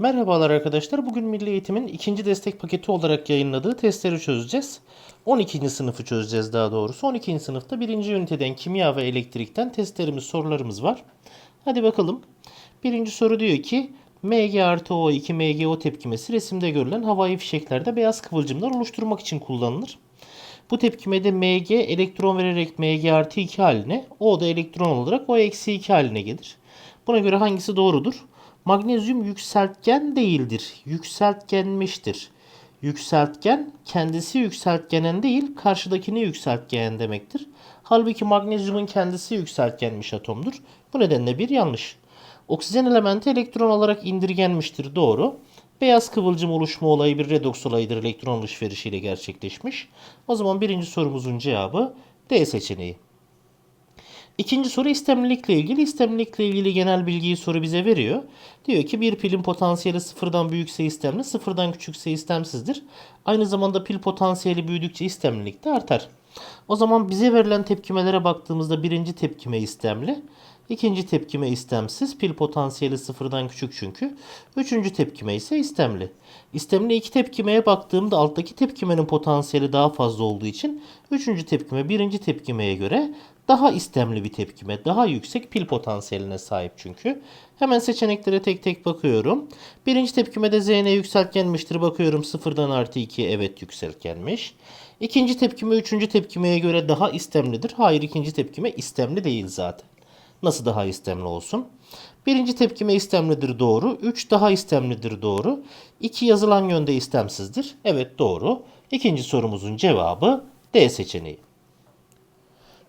Merhabalar arkadaşlar. Bugün Milli Eğitim'in ikinci destek paketi olarak yayınladığı testleri çözeceğiz. 12. sınıfı çözeceğiz daha doğrusu. 12. sınıfta 1. üniteden kimya ve elektrikten testlerimiz, sorularımız var. Hadi bakalım. Birinci soru diyor ki Mg artı O2 MgO tepkimesi resimde görülen havai fişeklerde beyaz kıvılcımlar oluşturmak için kullanılır. Bu tepkimede Mg elektron vererek Mg artı 2 haline, O da elektron olarak O eksi 2 haline gelir. Buna göre hangisi doğrudur? Magnezyum yükseltgen değildir. Yükseltgenmiştir. Yükseltgen kendisi yükseltgenen değil karşıdakini yükseltgen demektir. Halbuki magnezyumun kendisi yükseltgenmiş atomdur. Bu nedenle bir yanlış. Oksijen elementi elektron olarak indirgenmiştir. Doğru. Beyaz kıvılcım oluşma olayı bir redoks olayıdır. Elektron alışverişiyle gerçekleşmiş. O zaman birinci sorumuzun cevabı D seçeneği. İkinci soru istemlilikle ilgili. İstemlilikle ilgili genel bilgiyi soru bize veriyor. Diyor ki bir pilin potansiyeli sıfırdan büyükse istemli, sıfırdan küçükse istemsizdir. Aynı zamanda pil potansiyeli büyüdükçe istemlilik de artar. O zaman bize verilen tepkimelere baktığımızda birinci tepkime istemli, ikinci tepkime istemsiz, pil potansiyeli sıfırdan küçük çünkü. Üçüncü tepkime ise istemli. İstemli iki tepkimeye baktığımda alttaki tepkimenin potansiyeli daha fazla olduğu için üçüncü tepkime birinci tepkimeye göre daha istemli bir tepkime, daha yüksek pil potansiyeline sahip çünkü. Hemen seçeneklere tek tek bakıyorum. Birinci tepkimede Zn yükseltgenmiştir. Bakıyorum sıfırdan artı 2 evet yükseltgenmiş. İkinci tepkime üçüncü tepkimeye göre daha istemlidir. Hayır ikinci tepkime istemli değil zaten. Nasıl daha istemli olsun? Birinci tepkime istemlidir doğru. 3 daha istemlidir doğru. 2 yazılan yönde istemsizdir. Evet doğru. İkinci sorumuzun cevabı D seçeneği.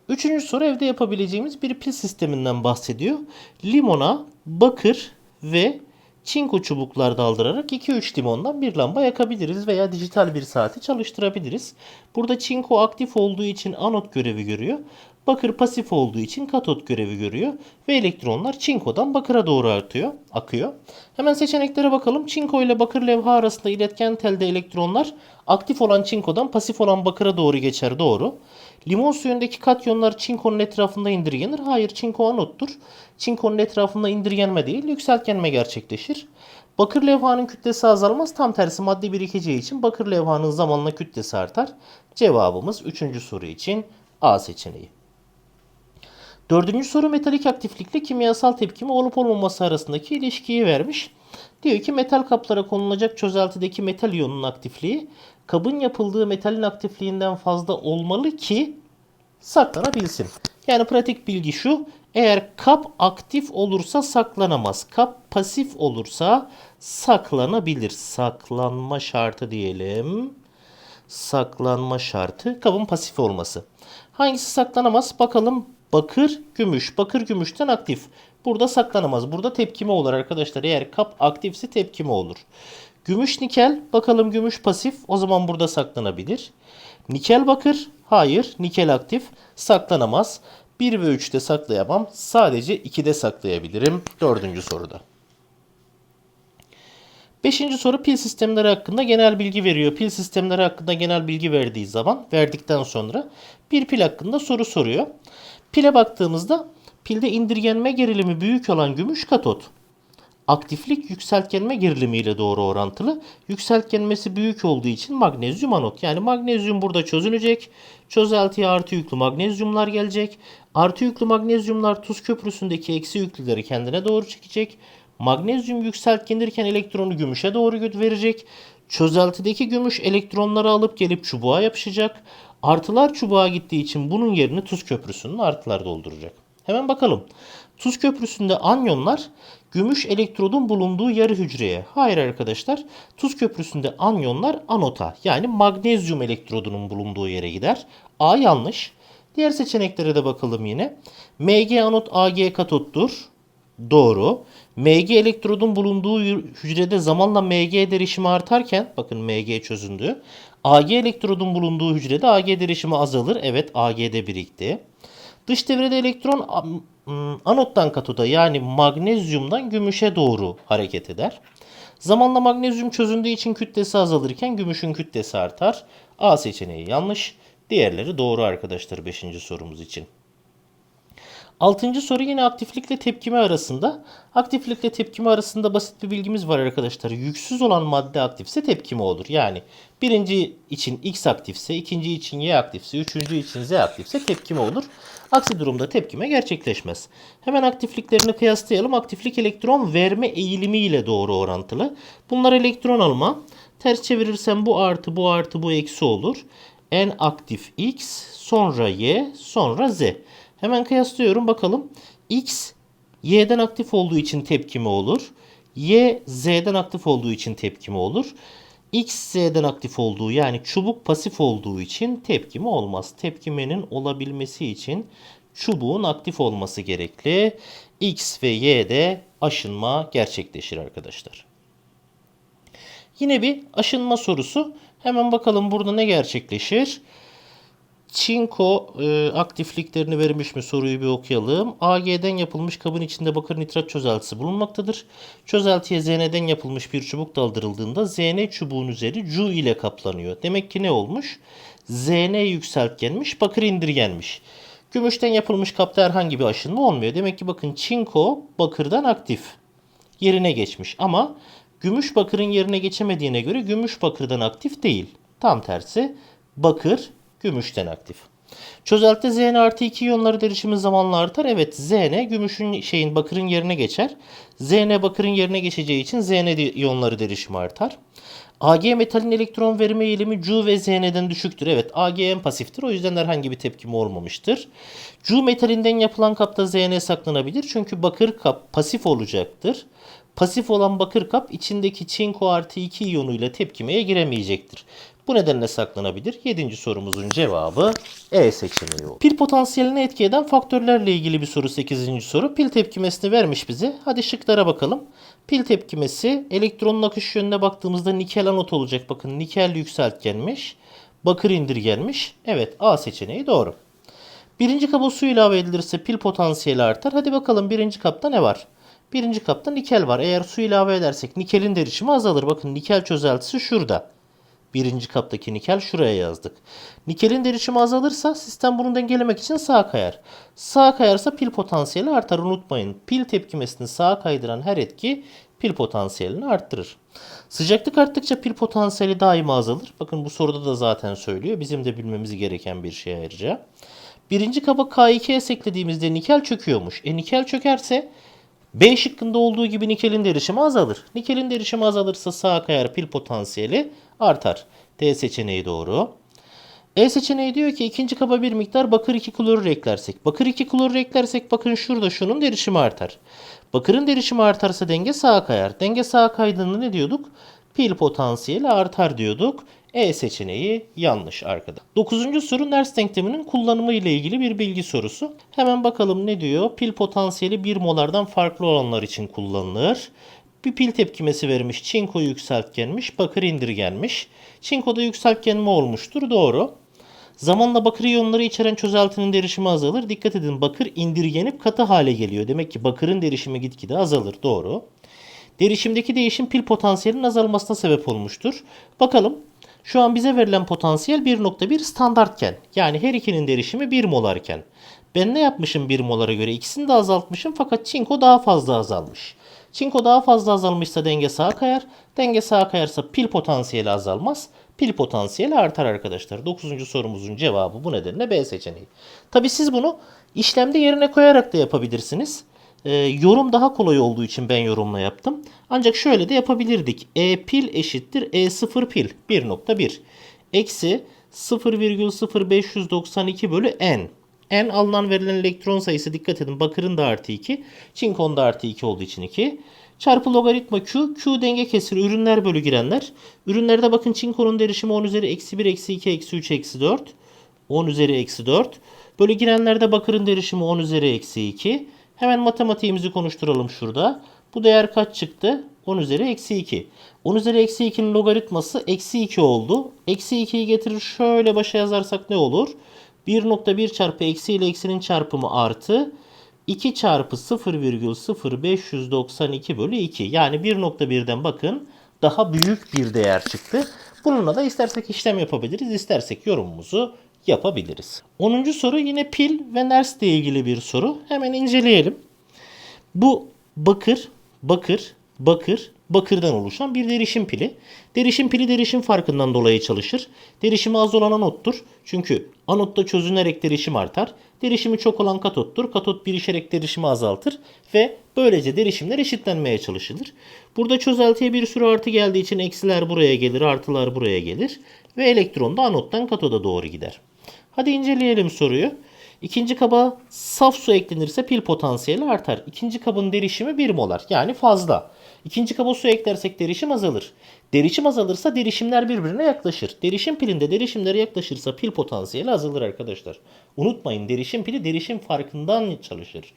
Üçüncü soru evde yapabileceğimiz bir pil sisteminden bahsediyor. Limona bakır ve çinko çubuklar daldırarak 2-3 limondan bir lamba yakabiliriz veya dijital bir saati çalıştırabiliriz. Burada çinko aktif olduğu için anot görevi görüyor. Bakır pasif olduğu için katot görevi görüyor ve elektronlar çinkodan bakıra doğru artıyor, akıyor. Hemen seçeneklere bakalım. Çinko ile bakır levha arasında iletken telde elektronlar aktif olan çinkodan pasif olan bakıra doğru geçer. Doğru. Limon suyundaki katyonlar çinkonun etrafında indirgenir. Hayır çinko anottur. Çinkonun etrafında indirgenme değil yükseltgenme gerçekleşir. Bakır levhanın kütlesi azalmaz. Tam tersi madde birikeceği için bakır levhanın zamanla kütlesi artar. Cevabımız 3. soru için A seçeneği. Dördüncü soru metalik aktiflikle kimyasal tepkimi olup olmaması arasındaki ilişkiyi vermiş. Diyor ki metal kaplara konulacak çözeltideki metal iyonunun aktifliği kabın yapıldığı metalin aktifliğinden fazla olmalı ki saklanabilsin. Yani pratik bilgi şu. Eğer kap aktif olursa saklanamaz. Kap pasif olursa saklanabilir. Saklanma şartı diyelim. Saklanma şartı kabın pasif olması. Hangisi saklanamaz? Bakalım bakır, gümüş. Bakır gümüşten aktif. Burada saklanamaz. Burada tepkime olur arkadaşlar. Eğer kap aktifse tepkime olur. Gümüş nikel. Bakalım gümüş pasif. O zaman burada saklanabilir. Nikel bakır. Hayır. Nikel aktif. Saklanamaz. 1 ve 3'te saklayamam. Sadece 2'de saklayabilirim. Dördüncü soruda. Beşinci soru pil sistemleri hakkında genel bilgi veriyor. Pil sistemleri hakkında genel bilgi verdiği zaman, verdikten sonra bir pil hakkında soru soruyor. Pile baktığımızda pilde indirgenme gerilimi büyük olan gümüş katot. Aktiflik yükseltgenme gerilimi ile doğru orantılı. Yükseltgenmesi büyük olduğu için magnezyum anot. Yani magnezyum burada çözünecek. Çözeltiye artı yüklü magnezyumlar gelecek. Artı yüklü magnezyumlar tuz köprüsündeki eksi yüklüleri kendine doğru çekecek. Magnezyum yükseltgenirken elektronu gümüşe doğru verecek. Çözeltideki gümüş elektronları alıp gelip çubuğa yapışacak. Artılar çubuğa gittiği için bunun yerini tuz köprüsünün artılar dolduracak. Hemen bakalım. Tuz köprüsünde anyonlar gümüş elektrodun bulunduğu yarı hücreye. Hayır arkadaşlar. Tuz köprüsünde anyonlar anota yani magnezyum elektrodunun bulunduğu yere gider. A yanlış. Diğer seçeneklere de bakalım yine. Mg anot Ag katottur. Doğru. Mg elektrodun bulunduğu hücrede zamanla Mg derişimi artarken bakın Mg çözündü. Ag elektrodun bulunduğu hücrede Ag derişimi azalır. Evet Ag'de birikti. Dış devrede elektron anottan katoda yani magnezyumdan gümüşe doğru hareket eder. Zamanla magnezyum çözündüğü için kütlesi azalırken gümüşün kütlesi artar. A seçeneği yanlış. Diğerleri doğru arkadaşlar 5. sorumuz için. Altıncı soru yine aktiflikle tepkime arasında. Aktiflikle tepkime arasında basit bir bilgimiz var arkadaşlar. Yüksüz olan madde aktifse tepkime olur. Yani birinci için X aktifse, ikinci için Y aktifse, üçüncü için Z aktifse tepkime olur. Aksi durumda tepkime gerçekleşmez. Hemen aktifliklerini kıyaslayalım. Aktiflik elektron verme eğilimi ile doğru orantılı. Bunlar elektron alma. Ters çevirirsem bu artı, bu artı, bu eksi olur. En aktif X, sonra Y, sonra Z. Hemen kıyaslıyorum bakalım. X Y'den aktif olduğu için tepkime olur. Y Z'den aktif olduğu için tepkime olur. X Z'den aktif olduğu yani çubuk pasif olduğu için tepkime olmaz. Tepkimenin olabilmesi için çubuğun aktif olması gerekli. X ve Y'de aşınma gerçekleşir arkadaşlar. Yine bir aşınma sorusu. Hemen bakalım burada ne gerçekleşir? Çinko e, aktifliklerini vermiş mi soruyu bir okuyalım. AG'den yapılmış kabın içinde bakır nitrat çözeltisi bulunmaktadır. Çözeltiye ZN'den yapılmış bir çubuk daldırıldığında ZN çubuğun üzeri Cu ile kaplanıyor. Demek ki ne olmuş? ZN yükseltgenmiş, bakır indirgenmiş. Gümüşten yapılmış kapta herhangi bir aşınma olmuyor. Demek ki bakın çinko bakırdan aktif. Yerine geçmiş ama gümüş bakırın yerine geçemediğine göre gümüş bakırdan aktif değil. Tam tersi bakır gümüşten aktif. Çözelti Zn artı 2 iyonları derişimi zamanla artar. Evet Zn gümüşün şeyin bakırın yerine geçer. Zn bakırın yerine geçeceği için Zn iyonları derişimi artar. Ag metalin elektron verme eğilimi Cu ve Zn'den düşüktür. Evet Ag en pasiftir. O yüzden herhangi bir tepkime olmamıştır. Cu metalinden yapılan kapta Zn saklanabilir. Çünkü bakır kap pasif olacaktır. Pasif olan bakır kap içindeki çinko artı 2 iyonuyla tepkimeye giremeyecektir. Bu nedenle saklanabilir. Yedinci sorumuzun cevabı E seçeneği olur. Pil potansiyeline etki eden faktörlerle ilgili bir soru 8. soru. Pil tepkimesini vermiş bize. Hadi şıklara bakalım. Pil tepkimesi elektronun akış yönüne baktığımızda nikel anot olacak. Bakın nikel yükseltgenmiş. Bakır indirgenmiş. Evet A seçeneği doğru. Birinci kaba su ilave edilirse pil potansiyeli artar. Hadi bakalım birinci kapta ne var? Birinci kapta nikel var. Eğer su ilave edersek nikelin derişimi azalır. Bakın nikel çözeltisi şurada. Birinci kaptaki nikel şuraya yazdık. Nikelin derişimi azalırsa sistem bunu dengelemek için sağa kayar. Sağa kayarsa pil potansiyeli artar unutmayın. Pil tepkimesini sağa kaydıran her etki pil potansiyelini arttırır. Sıcaklık arttıkça pil potansiyeli daima azalır. Bakın bu soruda da zaten söylüyor. Bizim de bilmemiz gereken bir şey ayrıca. Birinci kaba K2S eklediğimizde nikel çöküyormuş. E nikel çökerse B şıkkında olduğu gibi nikelin derişimi azalır. Nikelin derişimi azalırsa sağa kayar pil potansiyeli artar. D seçeneği doğru. E seçeneği diyor ki ikinci kaba bir miktar bakır 2 klorür eklersek. Bakır 2 klorür eklersek bakın şurada şunun derişimi artar. Bakırın derişimi artarsa denge sağa kayar. Denge sağa kaydığında ne diyorduk? Pil potansiyeli artar diyorduk. E seçeneği yanlış arkada. Dokuzuncu soru Nernst denkleminin kullanımı ile ilgili bir bilgi sorusu. Hemen bakalım ne diyor? Pil potansiyeli 1 molardan farklı olanlar için kullanılır. Bir pil tepkimesi vermiş. Çinko yükseltgenmiş. Bakır indirgenmiş. Çinkoda yükseltgenme olmuştur. Doğru. Zamanla bakır iyonları içeren çözeltinin derişimi azalır. Dikkat edin bakır indirgenip katı hale geliyor. Demek ki bakırın derişimi gitgide azalır. Doğru. Derişimdeki değişim pil potansiyelinin azalmasına sebep olmuştur. Bakalım şu an bize verilen potansiyel 1.1 standartken yani her ikinin derişimi 1 molarken ben ne yapmışım 1 molara göre ikisini de azaltmışım fakat çinko daha fazla azalmış. Çinko daha fazla azalmışsa denge sağa kayar. Denge sağa kayarsa pil potansiyeli azalmaz. Pil potansiyeli artar arkadaşlar. 9. sorumuzun cevabı bu nedenle B seçeneği. Tabi siz bunu işlemde yerine koyarak da yapabilirsiniz. Ee, yorum daha kolay olduğu için ben yorumla yaptım. Ancak şöyle de yapabilirdik. E pil eşittir E 0 pil 1.1 eksi 0,0592 bölü n. N alınan verilen elektron sayısı dikkat edin bakırın da artı 2. Çinkon da artı 2 olduğu için 2. Çarpı logaritma Q. Q denge kesiri ürünler bölü girenler. Ürünlerde bakın çinkonun derişimi 10 üzeri eksi 1 eksi 2 eksi 3 eksi 4. 10 üzeri eksi 4. Bölü girenlerde bakırın derişimi 10 üzeri eksi 2. Hemen matematiğimizi konuşturalım şurada. Bu değer kaç çıktı? 10 üzeri eksi 2. 10 üzeri eksi 2'nin logaritması eksi 2 oldu. Eksi 2'yi getirir şöyle başa yazarsak ne olur? 1.1 çarpı eksi ile eksinin çarpımı artı 2 çarpı 0,0592 bölü 2. Yani 1.1'den bakın daha büyük bir değer çıktı. Bununla da istersek işlem yapabiliriz, istersek yorumumuzu yapabiliriz. 10. soru yine pil ve ners ile ilgili bir soru. Hemen inceleyelim. Bu bakır, bakır, bakır, bakırdan oluşan bir derişim pili. Derişim pili derişim farkından dolayı çalışır. Derişimi az olan anottur. Çünkü anotta çözünerek derişim artar. Derişimi çok olan katottur. Katot birişerek derişimi azaltır ve böylece derişimler eşitlenmeye çalışılır. Burada çözeltiye bir sürü artı geldiği için eksiler buraya gelir, artılar buraya gelir ve elektron da anottan katoda doğru gider. Hadi inceleyelim soruyu. İkinci kaba saf su eklenirse pil potansiyeli artar. İkinci kabın derişimi 1 molar yani fazla. İkinci kaba su eklersek derişim azalır. Derişim azalırsa derişimler birbirine yaklaşır. Derişim pilinde derişimlere yaklaşırsa pil potansiyeli azalır arkadaşlar. Unutmayın derişim pili derişim farkından çalışır.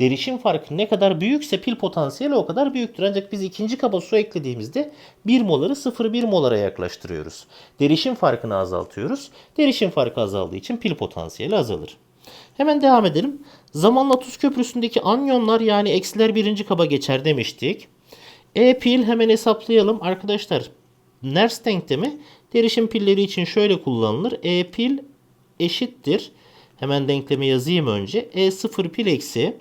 Derişim farkı ne kadar büyükse pil potansiyeli o kadar büyüktür. Ancak biz ikinci kaba su eklediğimizde 1 moları 0,1 molara yaklaştırıyoruz. Derişim farkını azaltıyoruz. Derişim farkı azaldığı için pil potansiyeli azalır. Hemen devam edelim. Zamanla tuz köprüsündeki anyonlar yani eksiler birinci kaba geçer demiştik. E pil hemen hesaplayalım. Arkadaşlar Nernst denklemi derişim pilleri için şöyle kullanılır. E pil eşittir. Hemen denklemi yazayım önce. E0 pil eksi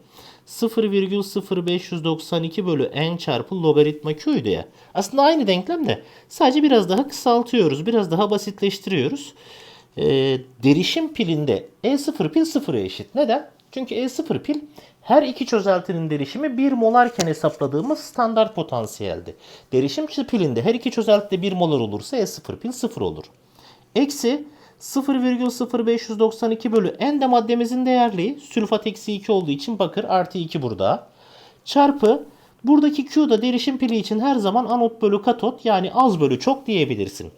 0,0592 bölü n çarpı logaritma q'ydu ya. Aslında aynı denklem de sadece biraz daha kısaltıyoruz. Biraz daha basitleştiriyoruz. Ee, derişim pilinde E0 pil 0'a eşit. Neden? Çünkü E0 pil her iki çözeltinin derişimi 1 molarken hesapladığımız standart potansiyeldi. Derişim pilinde her iki çözeltide 1 molar olursa E0 pil 0 olur. Eksi 0,0592 bölü n de maddemizin değerliği. Sülfat eksi 2 olduğu için bakır artı 2 burada. Çarpı buradaki Q da derişim pili için her zaman anot bölü katot yani az bölü çok diyebilirsin.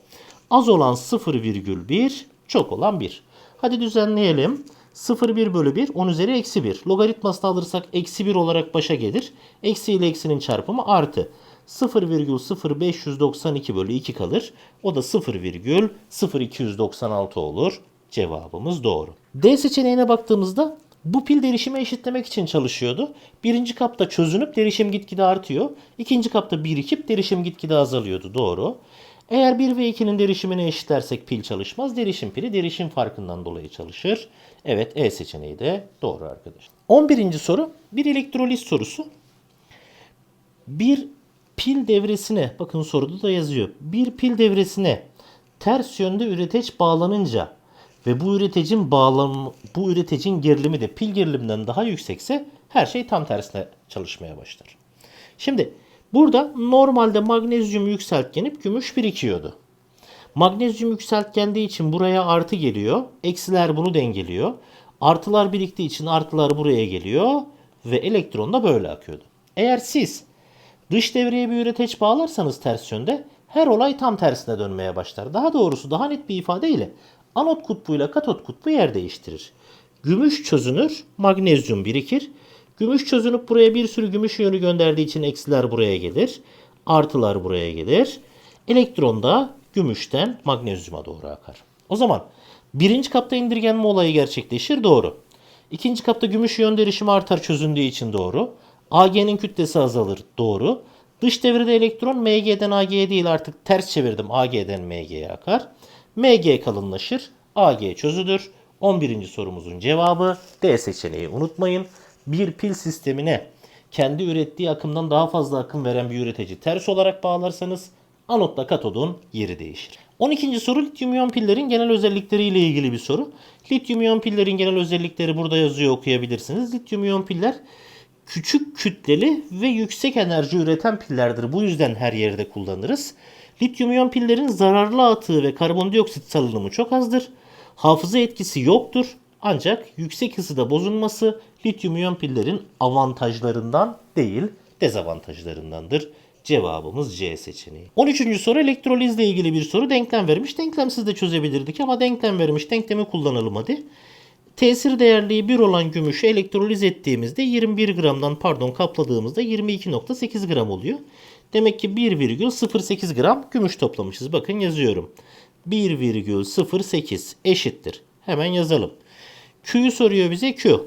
Az olan 0,1 çok olan 1. Hadi düzenleyelim. 0,1 bölü 1 10 üzeri eksi 1. Logaritmasını alırsak eksi 1 olarak başa gelir. Eksi ile eksinin çarpımı artı. 0,0592 bölü 2 kalır. O da 0,0296 olur. Cevabımız doğru. D seçeneğine baktığımızda bu pil derişimi eşitlemek için çalışıyordu. Birinci kapta çözünüp derişim gitgide artıyor. İkinci kapta birikip derişim gitgide azalıyordu. Doğru. Eğer 1 ve 2'nin derişimini eşitlersek pil çalışmaz. Derişim pili derişim farkından dolayı çalışır. Evet E seçeneği de doğru arkadaşlar. 11. soru bir elektroliz sorusu. Bir pil devresine bakın soruda da yazıyor. Bir pil devresine ters yönde üreteç bağlanınca ve bu üretecin bağlam bu üretecin gerilimi de pil geriliminden daha yüksekse her şey tam tersine çalışmaya başlar. Şimdi burada normalde magnezyum yükseltgenip gümüş birikiyordu. Magnezyum yükseltgendiği için buraya artı geliyor. Eksiler bunu dengeliyor. Artılar biriktiği için artılar buraya geliyor ve elektron da böyle akıyordu. Eğer siz dış devreye bir üreteç bağlarsanız ters yönde her olay tam tersine dönmeye başlar. Daha doğrusu daha net bir ifadeyle anot kutbuyla katot kutbu yer değiştirir. Gümüş çözünür, magnezyum birikir. Gümüş çözünüp buraya bir sürü gümüş yönü gönderdiği için eksiler buraya gelir. Artılar buraya gelir. Elektron da gümüşten magnezyuma doğru akar. O zaman birinci kapta indirgenme olayı gerçekleşir doğru. İkinci kapta gümüş yön derişimi artar çözündüğü için doğru. AG'nin kütlesi azalır doğru. Dış devrede elektron MG'den AG'ye değil artık ters çevirdim AG'den MG'ye akar. MG kalınlaşır. AG çözülür. 11. sorumuzun cevabı D seçeneği unutmayın. Bir pil sistemine kendi ürettiği akımdan daha fazla akım veren bir üretici ters olarak bağlarsanız anotla katodun yeri değişir. 12. soru lityum iyon pillerin genel özellikleriyle ilgili bir soru. Lityum iyon pillerin genel özellikleri burada yazıyor okuyabilirsiniz. Lityum iyon piller küçük kütleli ve yüksek enerji üreten pillerdir. Bu yüzden her yerde kullanırız. Lityum iyon pillerin zararlı atığı ve karbondioksit salınımı çok azdır. Hafıza etkisi yoktur. Ancak yüksek ısıda bozulması lityum iyon pillerin avantajlarından değil dezavantajlarındandır. Cevabımız C seçeneği. 13. soru elektrolizle ilgili bir soru. Denklem vermiş. Denklemsiz de çözebilirdik ama denklem vermiş. Denklemi kullanalım hadi. Tesir değerliği 1 olan gümüşü elektroliz ettiğimizde 21 gramdan pardon kapladığımızda 22.8 gram oluyor. Demek ki 1,08 gram gümüş toplamışız. Bakın yazıyorum. 1,08 eşittir. Hemen yazalım. Q'yu soruyor bize Q.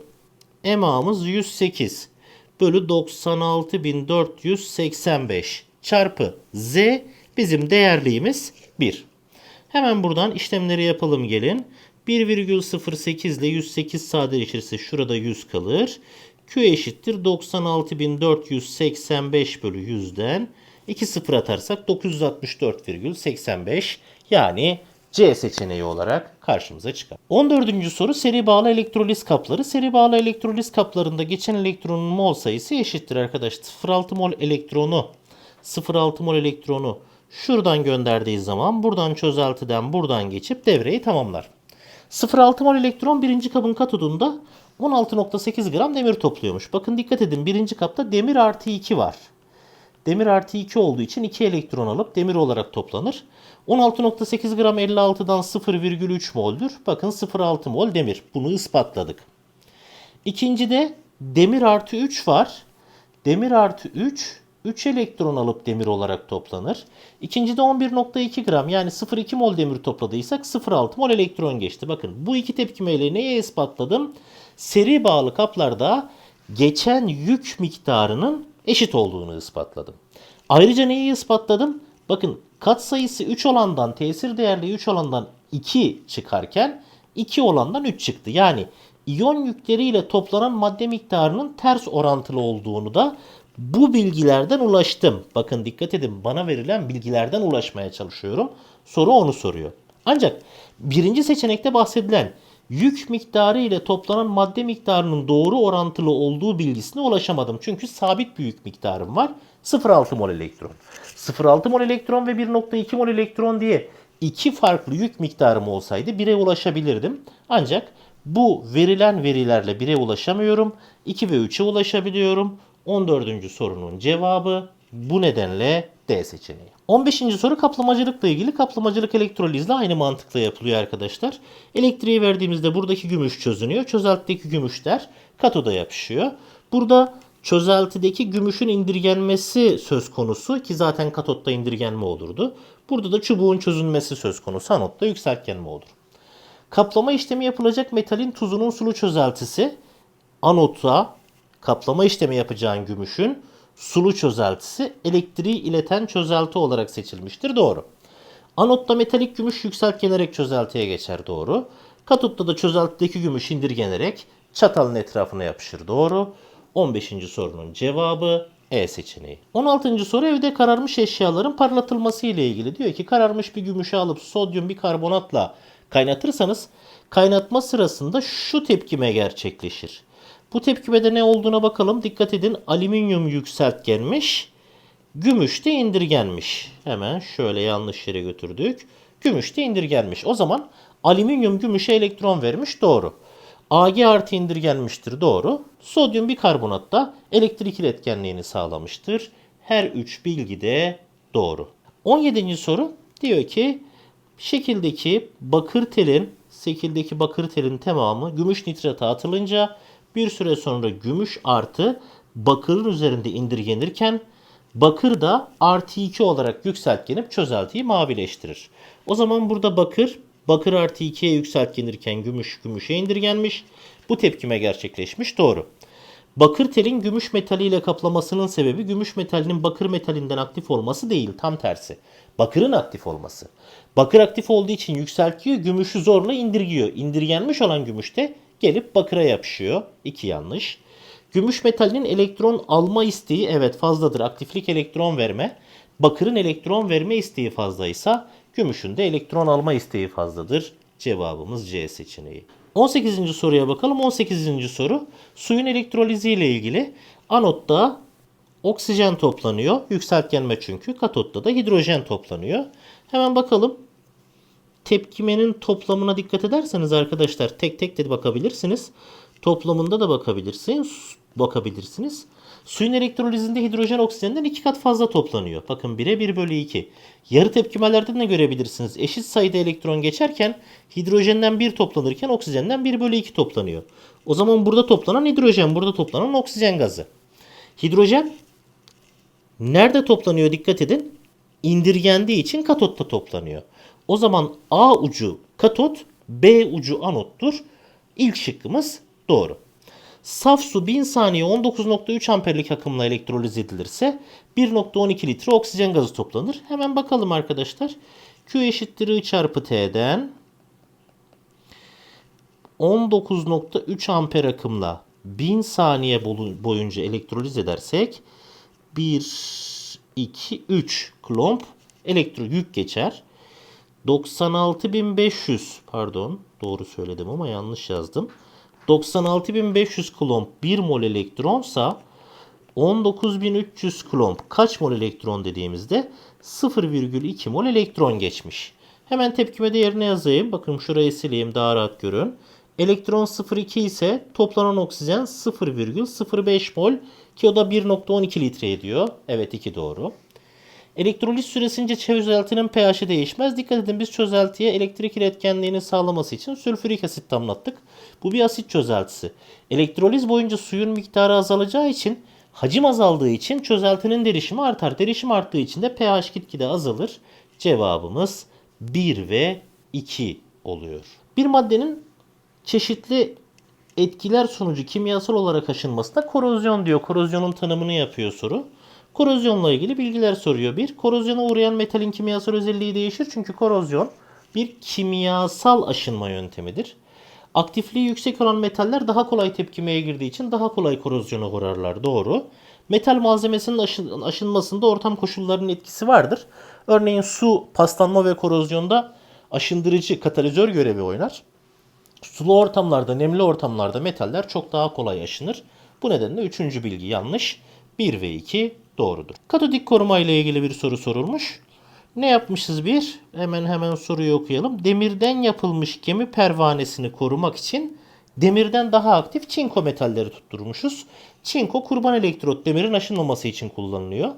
EMA'mız 108 bölü 96.485 çarpı Z bizim değerliğimiz 1. Hemen buradan işlemleri yapalım gelin. 1,08 ile 108 sadeleşirse şurada 100 kalır. Q eşittir 96.485 bölü 100'den 2 sıfır atarsak 964,85 yani C seçeneği olarak karşımıza çıkar. 14. soru seri bağlı elektroliz kapları. Seri bağlı elektroliz kaplarında geçen elektronun mol sayısı eşittir arkadaşlar. 0,6 mol elektronu 0,6 mol elektronu şuradan gönderdiği zaman buradan çözeltiden buradan geçip devreyi tamamlar. 0,6 mol elektron birinci kabın katodunda 16.8 gram demir topluyormuş. Bakın dikkat edin birinci kapta demir artı 2 var. Demir artı 2 olduğu için 2 elektron alıp demir olarak toplanır. 16.8 gram 56'dan 0,3 moldür. Bakın 0,6 mol demir. Bunu ispatladık. İkincide demir artı 3 var. Demir artı 3, 3 elektron alıp demir olarak toplanır. İkincide 11.2 gram yani 0,2 mol demir topladıysak 0,6 mol elektron geçti. Bakın bu iki tepkimeyle neye ispatladım? Seri bağlı kaplarda geçen yük miktarının eşit olduğunu ispatladım. Ayrıca neyi ispatladım? Bakın kat sayısı 3 olandan tesir değerli 3 olandan 2 çıkarken 2 olandan 3 çıktı. Yani iyon yükleriyle toplanan madde miktarının ters orantılı olduğunu da bu bilgilerden ulaştım. Bakın dikkat edin bana verilen bilgilerden ulaşmaya çalışıyorum. Soru onu soruyor. Ancak birinci seçenekte bahsedilen yük miktarı ile toplanan madde miktarının doğru orantılı olduğu bilgisine ulaşamadım. Çünkü sabit bir yük miktarım var. 0,6 mol elektron. 0,6 mol elektron ve 1,2 mol elektron diye iki farklı yük miktarım olsaydı 1'e ulaşabilirdim. Ancak bu verilen verilerle 1'e ulaşamıyorum. 2 ve 3'e ulaşabiliyorum. 14. sorunun cevabı bu nedenle D seçeneği. 15. soru kaplamacılıkla ilgili. Kaplamacılık elektrolizle aynı mantıkla yapılıyor arkadaşlar. Elektriği verdiğimizde buradaki gümüş çözünüyor. Çözeltideki gümüşler katoda yapışıyor. Burada çözeltideki gümüşün indirgenmesi söz konusu ki zaten katotta indirgenme olurdu. Burada da çubuğun çözünmesi söz konusu. Anotta yükseltgenme olur. Kaplama işlemi yapılacak metalin tuzunun sulu çözeltisi anota kaplama işlemi yapacağın gümüşün sulu çözeltisi elektriği ileten çözelti olarak seçilmiştir. Doğru. Anotta metalik gümüş yükseltgenerek çözeltiye geçer. Doğru. Katotta da çözeltideki gümüş indirgenerek çatalın etrafına yapışır. Doğru. 15. sorunun cevabı E seçeneği. 16. soru evde kararmış eşyaların parlatılması ile ilgili. Diyor ki kararmış bir gümüşü alıp sodyum bikarbonatla kaynatırsanız kaynatma sırasında şu tepkime gerçekleşir. Bu tepkimede ne olduğuna bakalım. Dikkat edin alüminyum yükseltgenmiş. Gümüş de indirgenmiş. Hemen şöyle yanlış yere götürdük. Gümüş de indirgenmiş. O zaman alüminyum gümüşe elektron vermiş. Doğru. Ag artı indirgenmiştir. Doğru. Sodyum bikarbonat da elektrik iletkenliğini sağlamıştır. Her üç bilgi de doğru. 17. soru diyor ki şekildeki bakır telin şekildeki bakır telin tamamı gümüş nitrata atılınca bir süre sonra gümüş artı bakırın üzerinde indirgenirken bakır da artı 2 olarak yükseltgenip çözeltiyi mavileştirir. O zaman burada bakır bakır artı 2'ye yükseltgenirken gümüş gümüşe indirgenmiş. Bu tepkime gerçekleşmiş. Doğru. Bakır telin gümüş metaliyle kaplamasının sebebi gümüş metalinin bakır metalinden aktif olması değil. Tam tersi. Bakırın aktif olması. Bakır aktif olduğu için yükseltiyor, gümüşü zorla indirgiyor. İndirgenmiş olan gümüş de gelip bakıra yapışıyor. İki yanlış. Gümüş metalinin elektron alma isteği evet fazladır. Aktiflik elektron verme. Bakırın elektron verme isteği fazlaysa gümüşün de elektron alma isteği fazladır. Cevabımız C seçeneği. 18. soruya bakalım. 18. soru suyun elektrolizi ile ilgili. Anotta oksijen toplanıyor. Yükseltgenme çünkü. Katotta da hidrojen toplanıyor. Hemen bakalım. Tepkimenin toplamına dikkat ederseniz arkadaşlar tek tek de bakabilirsiniz. Toplamında da bakabilirsiniz. Bakabilirsiniz. Suyun elektrolizinde hidrojen oksijenden iki kat fazla toplanıyor. Bakın 1'e 1 bölü 2. Yarı tepkimelerde ne görebilirsiniz? Eşit sayıda elektron geçerken hidrojenden 1 toplanırken oksijenden 1 bölü 2 toplanıyor. O zaman burada toplanan hidrojen, burada toplanan oksijen gazı. Hidrojen nerede toplanıyor dikkat edin. İndirgendiği için katotta toplanıyor. O zaman A ucu katot, B ucu anottur. İlk şıkkımız doğru. Saf su 1000 saniye 19.3 amperlik akımla elektroliz edilirse 1.12 litre oksijen gazı toplanır. Hemen bakalım arkadaşlar. Q eşittir I çarpı T'den 19.3 amper akımla 1000 saniye boyunca elektroliz edersek 1, 2, 3 klomp elektro yük geçer. 96500 pardon doğru söyledim ama yanlış yazdım. 96500 klomp 1 mol elektronsa 19300 klomp kaç mol elektron dediğimizde 0,2 mol elektron geçmiş. Hemen tepkime değerini yazayım. Bakın şurayı sileyim daha rahat görün. Elektron 0,2 ise toplanan oksijen 0,05 mol ki o da 1,12 litre ediyor. Evet 2 doğru. Elektroliz süresince çözeltinin pH'i değişmez. Dikkat edin biz çözeltiye elektrik iletkenliğini sağlaması için sülfürik asit damlattık. Bu bir asit çözeltisi. Elektroliz boyunca suyun miktarı azalacağı için hacim azaldığı için çözeltinin derişimi artar. Derişim arttığı için de pH gitgide azalır. Cevabımız 1 ve 2 oluyor. Bir maddenin çeşitli etkiler sonucu kimyasal olarak aşınmasına korozyon diyor. Korozyonun tanımını yapıyor soru. Korozyonla ilgili bilgiler soruyor. Bir, korozyona uğrayan metalin kimyasal özelliği değişir. Çünkü korozyon bir kimyasal aşınma yöntemidir. Aktifliği yüksek olan metaller daha kolay tepkimeye girdiği için daha kolay korozyona uğrarlar. Doğru. Metal malzemesinin aşın- aşınmasında ortam koşullarının etkisi vardır. Örneğin su, paslanma ve korozyonda aşındırıcı, katalizör görevi oynar. Sulu ortamlarda, nemli ortamlarda metaller çok daha kolay aşınır. Bu nedenle üçüncü bilgi yanlış. 1 ve 2 doğrudur. Katodik koruma ile ilgili bir soru sorulmuş. Ne yapmışız bir? Hemen hemen soruyu okuyalım. Demirden yapılmış gemi pervanesini korumak için demirden daha aktif çinko metalleri tutturmuşuz. Çinko kurban elektrot demirin aşınmaması için kullanılıyor.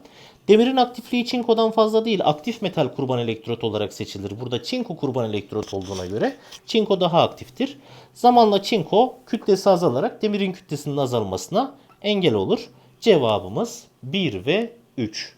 Demirin aktifliği çinkodan fazla değil aktif metal kurban elektrot olarak seçilir. Burada çinko kurban elektrot olduğuna göre çinko daha aktiftir. Zamanla çinko kütlesi azalarak demirin kütlesinin azalmasına engel olur. Cevabımız 1 ve 3.